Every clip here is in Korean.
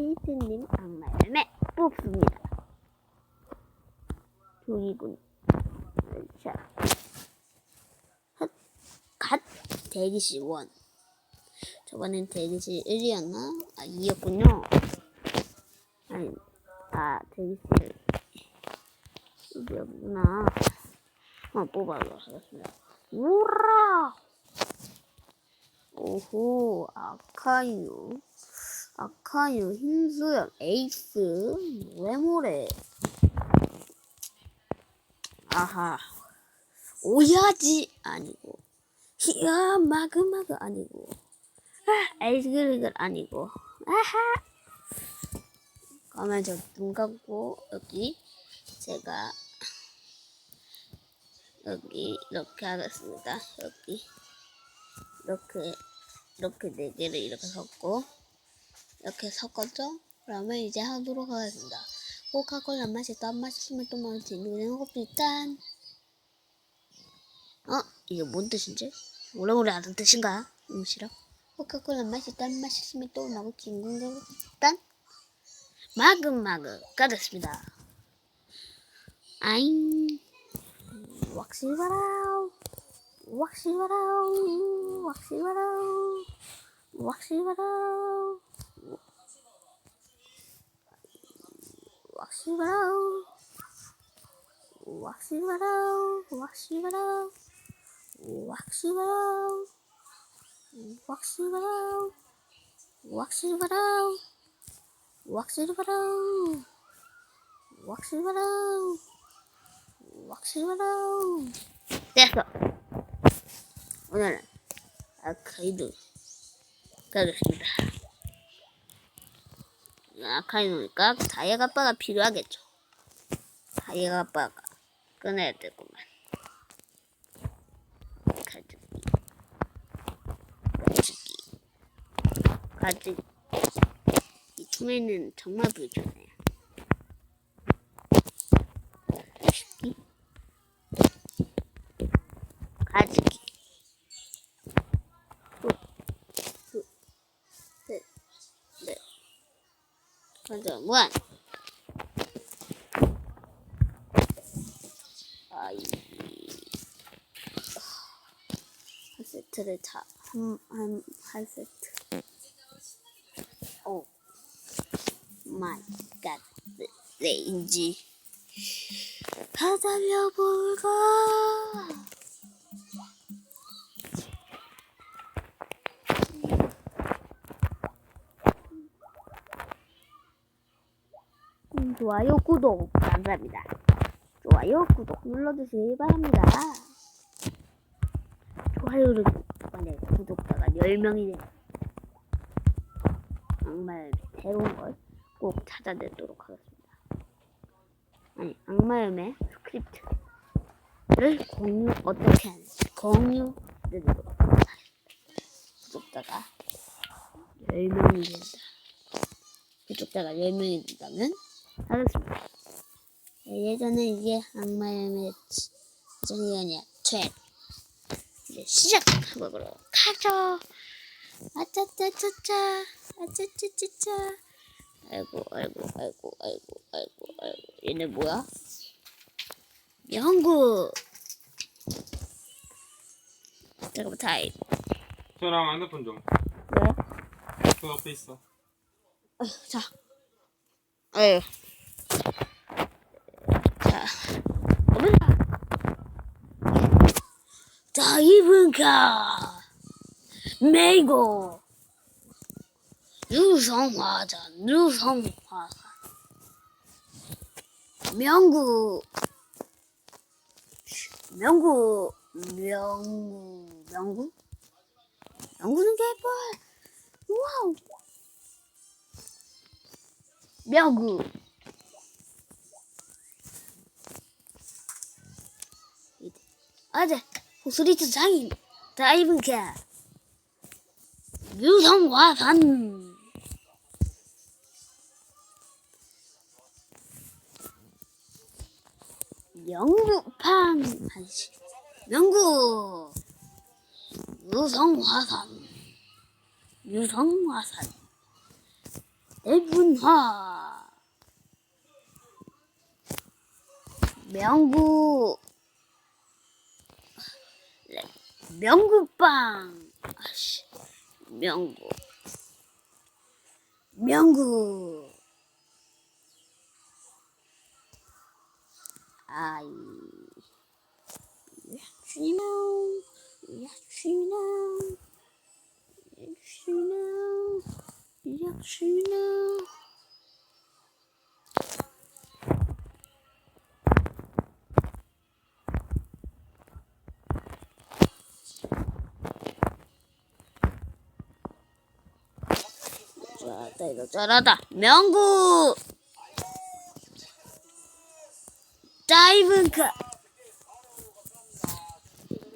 피스님 악마 열매 뽑습니다. 종이군. 자, 헛, 갓 대기실 원. 저번엔 대기실 1이었나? 아, 2였군요. 아니, 아, 대기실 1이었구나. 한번 뽑아보도록 하겠습니다. 우라! 오호, 아카유. 아카유, 흰수염, 에이스, 모래모래. 아하. 오야지 아니고. 히야, 마그마그 아니고. 아, 에이스그리글 아니고. 아하. 그러면 저 눈 감고, 여기, 제가, 여기, 이렇게 하겠습니다. 여기. 이렇게, 이렇게 네 개를 이렇게 섞고, 이렇게 섞었죠? 그러면 이제 하도록 하겠습니다. 코카콜라 맛있다. 안 맛있으면 또 맛있지. 누구는 커피 짠. 어? 이게 뭔 뜻인지? 오래오래 아는 뜻인가? 응, 싫어. 코카콜라 맛있다. 안 맛있으면 또 맛있지. 누구는 짠. 마그마그가 됐습니다. 아잉. 왁시바라우. 왁시바라우. 왁시바라우. 왁시바라우. 왁시바라우 왁시바라우 왁시바라우 왁시바라우 왁시바라우 왁시 바라우 왁시바라우 왁시바라우 왁시바라우 됐어 오늘은 아카이드 가겠습니다 아카이노니까 다이아 아빠가 필요하겠죠. 다이아 아빠가 꺼내야 되구만. 가지기. 가지기. 가지기. 이 투매는 정말 불편해요. 가지기. One. I pass it to the top. I'm, I'm pass it. Oh my God, lazy. 바다 좋아요, 구독 감사합니다. 좋아요, 구독 눌러주시기 바랍니다. 좋아요를 만약 구독자가 10명이 되면 정말 새로운 걸 꼭 찾아내도록 하겠습니다. 아니, 악마음의 스크립트를 공유, 어떻게 하는지 공유해드리도록 하겠습니다. 구독자가 10명이 된다. 구독자가 10명이 된다면 하겠습니다. 네, 예전에 이게 악마의 아니야 트렌 이제 시작해보도록 하죠. 아짜짜짜짜 아짜짜짜짜 아이고 아이고 아이고 아이고 아이고 아이고 얘네 뭐야? 영구 잠깐만 타임 저랑 핸드폰 좀. 왜? 그 옆에 있어. 자 아유 자 오늘아 자 이 분가 메이고 유성화산 유성화산 명구 명구 명구 명구? 명구는 개뿔. 와우. 명구. 아재 호스리트 장인 다이브가 유성화산 영구판 한시 명구 유성화산 유성화산 대분화 명구 네, 명구빵 아씨 명구 명구 아이 야추이나 야추이나 야추이나 야추이나 이거 잘하다. 명구! 다이브카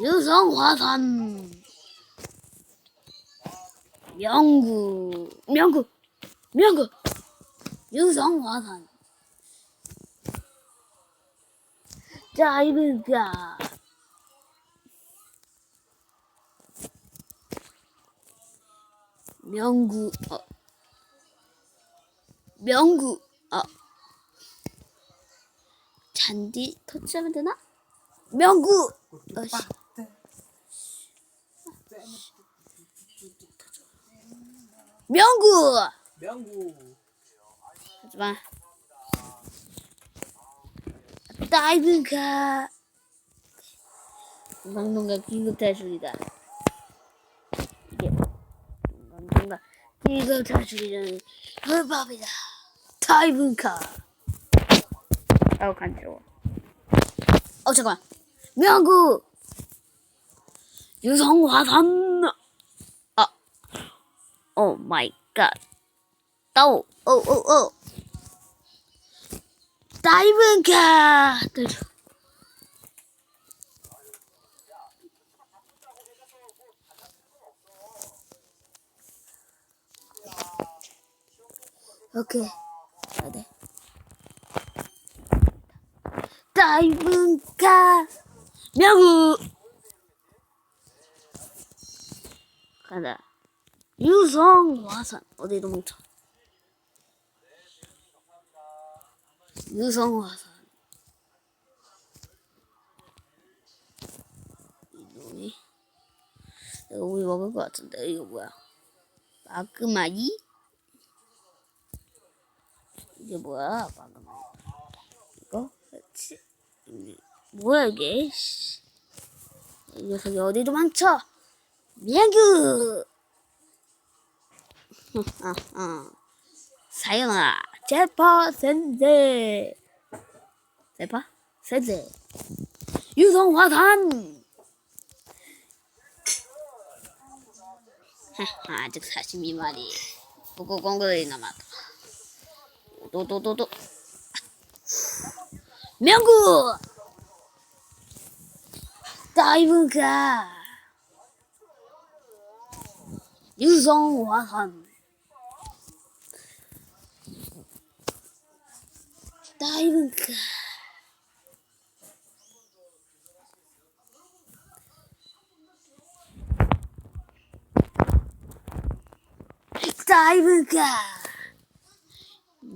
유성화산. 명구. 명구. 명구. 유성화산. 다이브카 명구. 어 명구. 어. 잔디 터치하면 되나? 명구. 어씨. 명구. 명구. 하지마. 다이브가 방송가 긴급 탈출이다. 이게 방송가 긴급 탈출이라는 불법이다 다이브가 아우 간지러워 어 잠깐만 명구 유성화산 아오 마이 갓 따오 오오오 다이브가 오케이 가야 돼. 다이브가 명우. 간다 유성 화산. 어디로 뭉쳐 유성 화산. 이놈이. 내가 우리 먹을 것 같은데. 이거 뭐야? 마그마이 이게 뭐야 마그마이 이거? 그렇지 이- 뭐야 이게? 씨. 이 녀석이 어디도 많죠 명구 아, 아. 사연아 제파 센세. 제파? 센세. 유성화산! 아직 42마리 고고공거리 남았다 도도도도 명구 다이브가 유성화산 다이브가 다이브가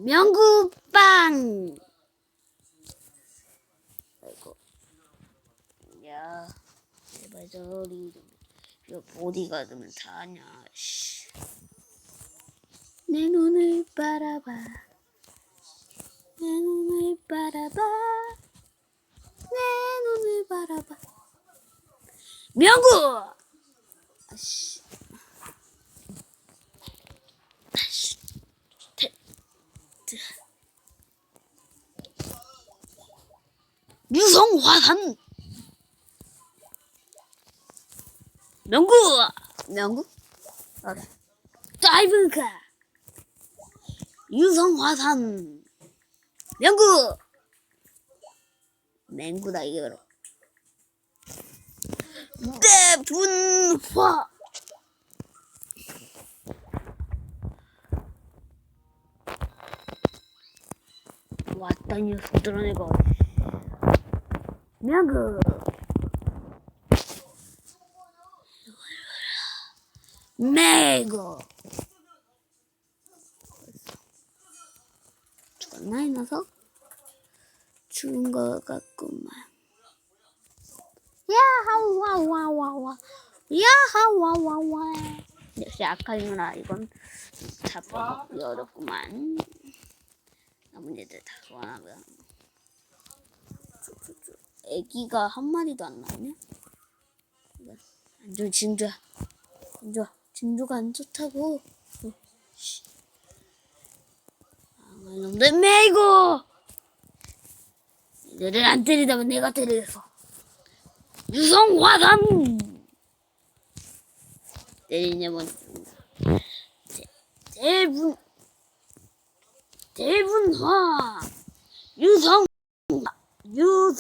명구빵. 아이고. 야 제발 저리 좀 이거 보디가드면 다냐 씨. 내 눈을 바라봐. 내 눈을 바라봐. 내 눈을 바라봐. 명구 아씨 아씨 태, 태. 유성화산 명구. 명구? 아, 다이브가? 유성화산. 명구. 맹구다 이게 바로. 대분화. 왔다 이 녀석들은 이거 명구 매고 나이 나서 죽은 것 같구만. 야하와와와와 야하와와와 역시 아카이누라 이건 잡아먹기 어렵구만. 나머지들 다 소환하고요. 쭈쭈쭈. 애기가 한 마리도 안. 이거 안 좋아 진주야. 안 좋아. 진주가 안 좋다고. 어, 놈들 매이고. 너를 안 때리다면 내가 때리겠어. 유성화단. 죽는다. 대- 대분 대분화 유성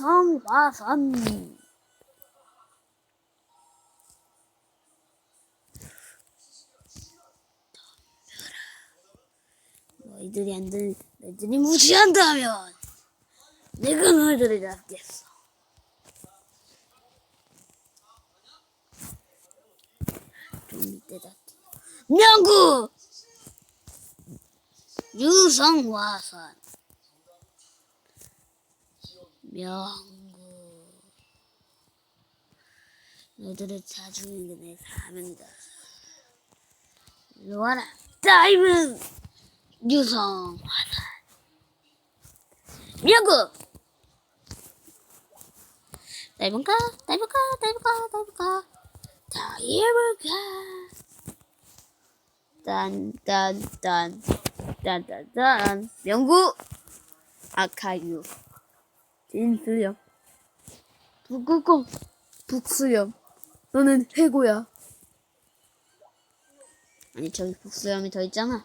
유성화산. 너희들이 안 들, 너희들이 무시한다면 내가 너희들을 잡겠어. 좀 이때다. 명구 유성화산 명구. 죽이는 게내 사명이다. 와라 다이브 유성 화살. 명구! 다이브가 다이브가 다이브가 다이브가 다이브가. 딴딴딴 딴딴딴. 명구! 아카유 진수염. 북극곰 북수염. 너는 해고야. 아니 저기 북수염이 더 있잖아.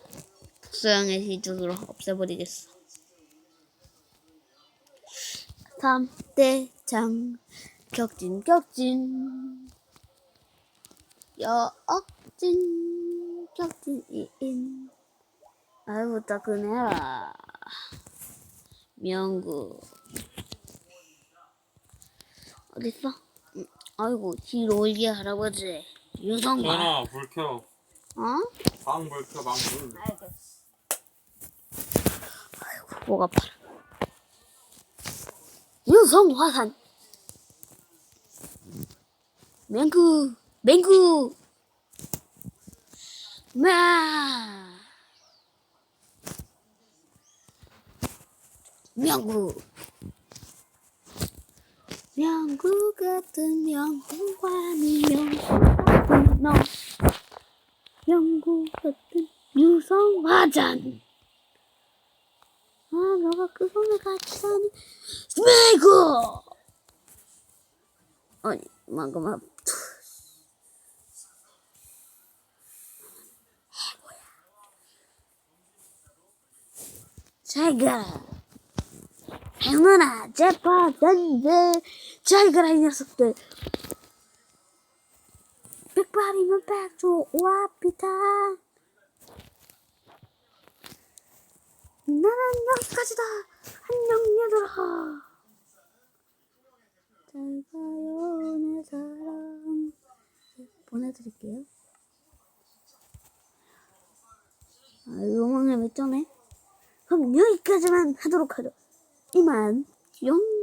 북수염의 기준으로 없애버리겠어. 3대장. 격진 격진. 여억진 격진 이인. 아이고 따끈해라. 명구 어딨어? 응, 아이고 히로이기 할아버지 유성과 전화 불 켜. 어? 방 불 켜. 방 불. 알겠어. 아이고, 목 아파라. 유성 화산. 맹구, 맹구. 마. 명구. 명구 같은 명구관이 명구 너. 영구 같은 유성화잔. 아, 너가 그 손을 같이 하니, 메고! 아니, 방금, 제가, 행운아, 제파전들, 잘 가라, 이 녀석들. 백발이면 백조 오라피타. 나는 여기까지다. 안녕 얘들아. 잘 가요 내 사랑. 보내드릴게요. 아, 욕망을 몇 점에? 그럼 여기까지만 하도록 하죠. iman yung